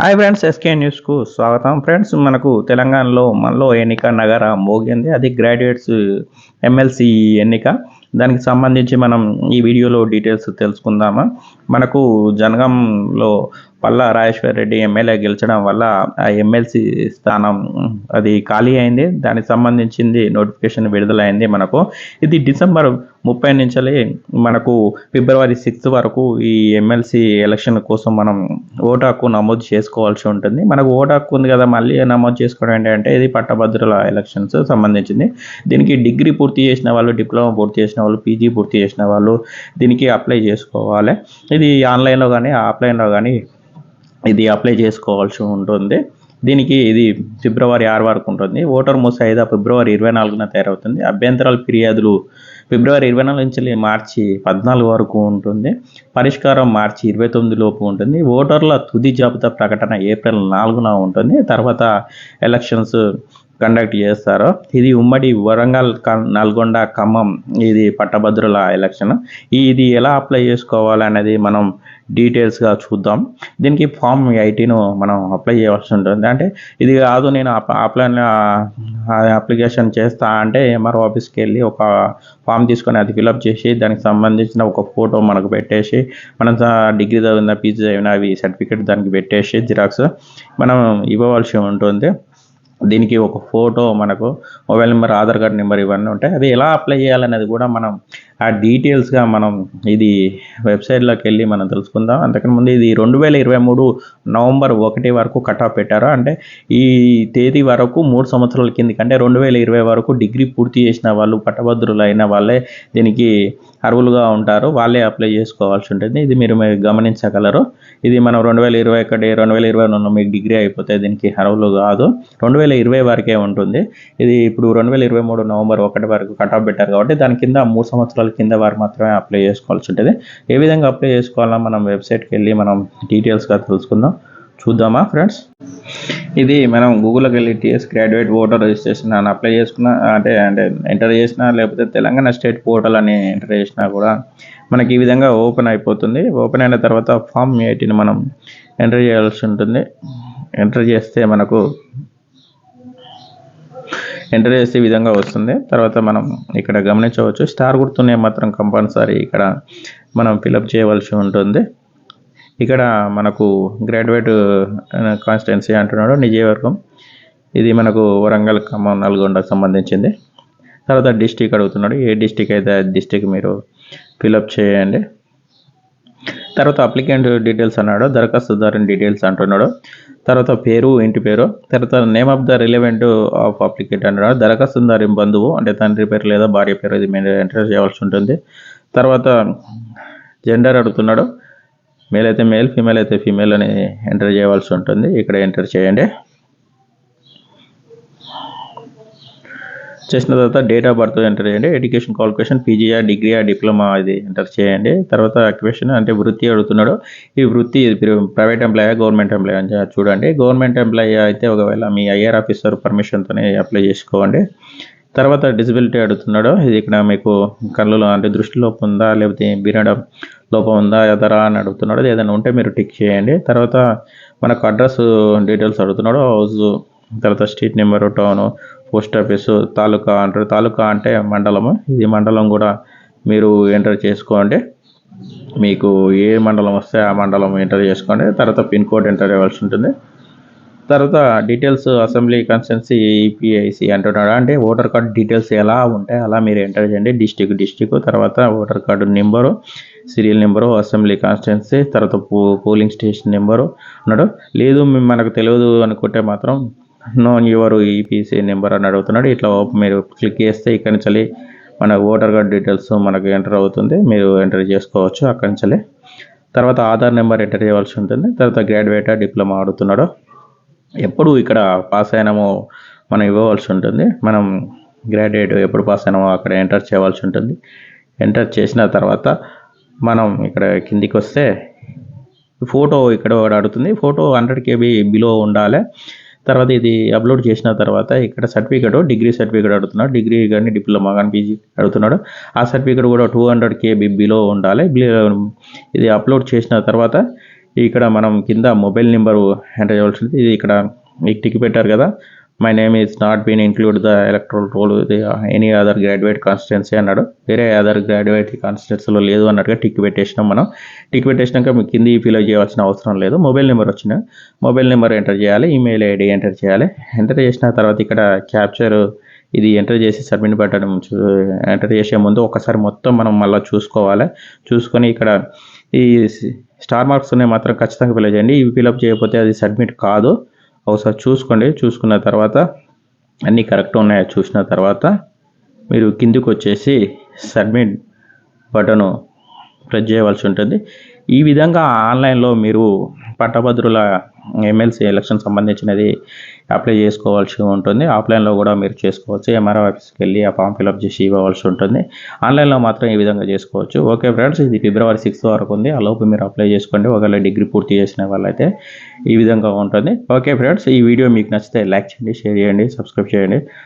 Hi friends SK న్యూస్కు స్వాగతం. Friends మనకు తెలంగాణలో మనలో ఎన్నిక నగర మోగింది. అది గ్రాడ్యుయేట్స్ ఎమ్మెల్సీ ఎన్నిక. దానికి సంబంధించి మనం ఈ వీడియోలో డీటెయిల్స్ తెలుసుకుందామా? మనకు జనగంలో పల్లా రాజేశ్వర్ రెడ్డి ఎమ్మెల్యే గెలిచడం వల్ల ఆ ఎమ్మెల్సీ స్థానం అది ఖాళీ అయింది. దానికి సంబంధించింది నోటిఫికేషన్ విడుదలైంది మనకు. ఇది డిసెంబర్ ముప్పై నుంచి మనకు ఫిబ్రవరి సిక్స్త్ వరకు ఈ ఎమ్మెల్సీ ఎలక్షన్ కోసం మనం ఓటు హక్కు నమోదు చేసుకోవాల్సి ఉంటుంది. మనకు ఓటు హక్కు ఉంది కదా మళ్ళీ నమోదు చేసుకోవడం ఏంటంటే ఇది పట్టభద్రుల ఎలక్షన్స్ సంబంధించింది. దీనికి డిగ్రీ పూర్తి చేసిన వాళ్ళు డిప్లొమా పూర్తి చేసిన వాళ్ళు పీజీ పూర్తి చేసిన వాళ్ళు దీనికి అప్లై చేసుకోవాలి. ఇది ఆన్లైన్లో కానీ ఆఫ్లైన్లో కానీ ఇది అప్లై చేసుకోవాల్సి ఉంటుంది. దీనికి ఇది ఫిబ్రవరి ఆరు వరకు ఉంటుంది. ఓటర్ ముసాయిదా ఫిబ్రవరి ఇరవై నాలుగున తయారవుతుంది. అభ్యంతరాల ఫిర్యాదులు ఫిబ్రవరి ఇరవై నాలుగు నుంచి మార్చి పద్నాలుగు వరకు ఉంటుంది. పరిష్కారం మార్చి ఇరవై తొమ్మిది లోపు ఉంటుంది. ఓటర్ల తుది జాబితా ప్రకటన ఏప్రిల్ నాలుగున ఉంటుంది. తర్వాత ఎలక్షన్స్ కండక్ట్ చేస్తారు. ఇది ఉమ్మడి వరంగల్ క- నల్గొండ ఖమ్మం ఇది పట్టభద్రుల ఎలక్షన్ ఇది ఎలా అప్లై చేసుకోవాలి అనేది మనం డీటెయిల్స్గా చూద్దాం. దీనికి ఫామ్ ఐటీను మనం అప్లై చేయవలసి ఉంటుంది. అంటే ఇది కాదు నేను అప్- ఆఫ్లైన్ అప్లికేషన్ చేస్తా అంటే ఎంఆర్ఓ ఆఫీస్కి వెళ్ళి ఒక ఫామ్ తీసుకొని అది ఫిలప్ చేసి దానికి సంబంధించిన ఒక ఫోటో మనకు పెట్టేసి మనం డిగ్రీ చదివిన పీజీ చదివిన అవి సర్టిఫికేట్ దానికి పెట్టేసి జిరాక్స్ మనం ఇవ్వవలసి ఉంటుంది. దీనికి ఒక ఫోటో మనకు mobile number Aadhaar card number ఇవన్నీ ఉంటాయి. అది ఎలా అప్లై చేయాలనేది కూడా మనం ఆ డీటెయిల్స్గా మనం ఇది వెబ్సైట్లోకి వెళ్ళి మనం తెలుసుకుందాం. అంతకన్నా ముందు ఇది రెండు వేల ఇరవై మూడు నవంబర్ ఒకటి వరకు కట్ ఆఫ్ పెట్టారు. అంటే ఈ తేదీ వరకు మూడు సంవత్సరాల కింద కంటే రెండు వేల ఇరవై వరకు డిగ్రీ పూర్తి చేసిన వాళ్ళు పట్టభద్రులు అయిన వాళ్ళే దీనికి అర్హులుగా ఉంటారు. వాళ్ళే అప్లై చేసుకోవాల్సి ఉంటుంది. ఇది మీరు మీరు గమనించగలరు. ఇది మనం రెండు వేల ఇరవై ఒకటి రెండు వేల ఇరవై రెండు మీకు డిగ్రీ అయిపోతే దీనికి అర్హులు కాదు. రెండు వేల ఇరవై వరకే ఉంటుంది. ఇది ఇప్పుడు రెండు వేల ఇరవై మూడు నవంబర్ ఒకటి వరకు కట్ ఆఫ్ పెట్టారు కాబట్టి దాని కింద మూడు సంవత్సరాల కింద వారు మాత్రమే అప్లై చేసుకోవాల్సి ఉంటుంది. ఏ విధంగా అప్లై చేసుకోవాలన్నా మనం వెబ్సైట్కి వెళ్ళి మనం డీటెయిల్స్గా తెలుసుకుందాం. చూద్దామా ఫ్రెండ్స్ ఇది మనం గూగుల్కి వెళ్ళి టీఎస్ గ్రాడ్యుయేట్ ఓటర్ రిజిస్ట్రేషన్ అని అప్లై చేసుకున్నా అంటే అంటే ఎంటర్ చేసినా లేకపోతే తెలంగాణ స్టేట్ పోర్టల్ అని ఎంటర్ చేసినా కూడా మనకి ఈ విధంగా ఓపెన్ అయిపోతుంది. ఓపెన్ అయిన తర్వాత ఫామ్ ఎయిటీని మనం ఎంటర్ చేయాల్సి ఉంటుంది. ఎంటర్ చేస్తే మనకు ఎంటర్ చేసే విధంగా వస్తుంది. తర్వాత మనం ఇక్కడ గమనించవచ్చు స్టార్ గుర్తునే మాత్రం కంపల్సరీ ఇక్కడ మనం ఫిలప్ చేయవలసి ఉంటుంది. ఇక్కడ మనకు గ్రాడ్యుయేట్ కాన్స్టిట్యున్సీ అంటున్నాడు నిజయవర్గం. ఇది మనకు వరంగల్ ఖమ్మం నల్గొండకు సంబంధించింది. తర్వాత డిస్టిక్ అడుగుతున్నాడు. ఏ డిస్టిక్ అయితే డిస్టిక్ మీరు ఫిలప్ చేయండి. తర్వాత అప్లికెంట్ డీటెయిల్స్ అన్నాడు. దరఖాస్తుదారుని డీటెయిల్స్ అంటున్నాడు. తర్వాత పేరు ఇంటి పేరు. తర్వాత name of the relevant of applicant అన్నాడు దరఖాస్తుదారి బంధువు అంటే తండ్రి పేరు లేదా భార్య పేరు ఇది మీరు ఎంటర్ చేయవలసి ఉంటుంది. తర్వాత జెండర్ అడుగుతున్నాడు. మేల్ అయితే మేల్ ఫీమేల్ అయితే ఫీమేల్ అని ఎంటర్ చేయవలసి ఉంటుంది. ఇక్కడ ఎంటర్ చేయండి. చేసిన తర్వాత డేట్ ఆఫ్ బర్త్ ఎంటర్ చేయండి. ఎడ్యుకేషన్ క్వాలిఫికేషన్ పీజీఆ డిగ్రీయా డిప్లొమా ఇది ఎంటర్ చేయండి. తర్వాత అక్యుపేషన్ అంటే వృత్తి అడుగుతున్నాడు. ఈ వృత్తి ప్రైవేట్ ఎంప్లాయా గవర్నమెంట్ ఎంప్లాయ్ అని చూడండి. గవర్నమెంట్ ఎంప్లాయీ అయితే ఒకవేళ మీ ఐఆర్ ఆఫీసర్ పర్మిషన్తోనే అప్లై చేసుకోండి. తర్వాత డిసబిలిటీ అడుగుతున్నాడు. ఇది ఇక్కడ మీకు కళ్ళలో అంటే దృష్టి లోపం ఉందా? లేకపోతే బినడం లోపం ఉందా? ఎదరా అని అడుగుతున్నాడు. ఏదైనా ఉంటే మీరు టిక్ చేయండి. తర్వాత మనకు అడ్రస్ డీటెయిల్స్ అడుగుతున్నాడు. హౌస్ తర్వాత street number town post office taluka అంటారు. తాలూకా అంటే మండలము. ఇది మండలం కూడా మీరు ఎంటర్ చేసుకోండి. మీకు ఏ మండలం వస్తే ఆ మండలం ఎంటర్ చేసుకోండి. తర్వాత పిన్ కోడ్ ఎంటర్ ఇవ్వాల్సి ఉంటుంది. తర్వాత డీటెయిల్స్ అసెంబ్లీ కన్స్టెన్సీ ఈపీఐసి అంటున్నాడు? అంటే ఓటర్ కార్డు డీటెయిల్స్ ఎలా ఉంటాయి అలా మీరు ఎంటర్ చేయండి. డిస్టిక్ డిస్టిక్ తర్వాత voter card number serial number assembly constituency తర్వాత పో పోలింగ్ స్టేషన్ నెంబరు అన్నాడు. లేదు మేము మనకు తెలియదు అనుకుంటే మాత్రం నోన్ యువర్ ఈపీసీ నెంబర్ అని అడుగుతున్నాడు. ఇట్లా మీరు క్లిక్ చేస్తే ఇక్కడి నుంచి మన ఓటర్ కార్డ్ డీటెయిల్స్ మనకు ఎంటర్ అవుతుంది. మీరు ఎంటర్ చేసుకోవచ్చు అక్కడి నుంచి తర్వాత ఆధార్ నెంబర్ ఎంటర్ చేయవలసి ఉంటుంది. తర్వాత గ్రాడ్యుయేట్ డిప్లొమా అడుగుతున్నాడు. ఎప్పుడు ఇక్కడ పాస్ అయినామో మనం ఇవ్వవలసి ఉంటుంది. మనం గ్రాడ్యుయేట్ ఎప్పుడు పాస్ అయినామో అక్కడ ఎంటర్ చేయవలసి ఉంటుంది. ఎంటర్ చేసిన తర్వాత మనం ఇక్కడ కిందికి వస్తే ఫోటో ఇక్కడ అడుగుతుంది. ఫోటో హండ్రెడ్ కేబీ బిలో ఉండాలి. తర్వాత ఇది అప్లోడ్ చేసిన తర్వాత ఇక్కడ సర్టిఫికేట్ డిగ్రీ సర్టిఫికేట్ అడుగుతున్నాడు. డిగ్రీ కానీ డిప్లొమా కానీ పీజీ అడుగుతున్నాడు. ఆ సర్టిఫికేట్ కూడా టూ హండ్రెడ్ కేబీ బిలో ఉండాలి. ఇది అప్లోడ్ చేసిన తర్వాత ఇక్కడ మనం కింద మొబైల్ నెంబర్ ఎంటర్ చేయవలసింది. ఇది ఇక్కడ మీకు టిక్ పెట్టారు కదా. My name is not been include the electoral roll any other graduate constituency అన్నాడు. వేరే అదర్ గ్రాడ్యుయేట్ కాన్స్టిట్యున్సీలో లేదు అన్నట్టుగా టిక్ పెట్టేసినాం మనం. టిక్ పెట్టేసినాక మీకు కింది ఫిల్ చేయాల్సిన అవసరం లేదు. మొబైల్ నెంబర్ వచ్చిన మొబైల్ నెంబర్ ఎంటర్ చేయాలి. ఈమెయిల్ ఐడి ఎంటర్ చేయాలి. ఎంటర్ చేసిన తర్వాత ఇక్కడ క్యాప్చర్ ఇది ఎంటర్ చేసి సబ్మిట్ బటన్ ఎంటర్ చేసే ముందు ఒకసారి మొత్తం మనం మళ్ళీ చూసుకోవాలి. చూసుకొని ఇక్కడ ఈ స్టార్ మార్క్స్ ఉన్నాయి మాత్రం ఖచ్చితంగా ఫిల్ చేయండి. ఇవి ఫిల్అప్ చేయకపోతే అది సబ్మిట్ కాదు. ఒకసారి చూసుకోండి. చూసుకున్న తర్వాత అన్నీ కరెక్ట్ ఉన్నాయో చూసిన తర్వాత మీరు కిందికి వచ్చేసి సబ్మిట్ బటను ప్రెస్ చేయవలసి ఉంటుంది. ఈ విధంగా ఆన్లైన్లో మీరు పట్టభద్రుల ఎమ్మెల్సీ ఎలక్షన్ సంబంధించినది అప్లై చేసుకోవాల్సి ఉంటుంది. ఆఫ్లైన్లో కూడా మీరు చేసుకోవచ్చు. ఎంఆర్ఓ ఆఫీస్కి వెళ్ళి ఆ ఫామ్ ఫిల్అప్ చేసి ఇవ్వవలసి ఉంటుంది. ఆన్లైన్లో మాత్రం ఈ విధంగా చేసుకోవచ్చు. ఓకే ఫ్రెండ్స్ ఇది ఫిబ్రవరి సిక్స్త్ వరకు ఉంది. ఆ లోపు మీరు అప్లై చేసుకోండి. ఒకవేళ డిగ్రీ పూర్తి చేసిన వాళ్ళైతే ఈ విధంగా ఉంటుంది. ఓకే ఫ్రెండ్స్ ఈ వీడియో మీకు నచ్చితే లైక్ చేయండి షేర్ చేయండి సబ్స్క్రైబ్ చేయండి.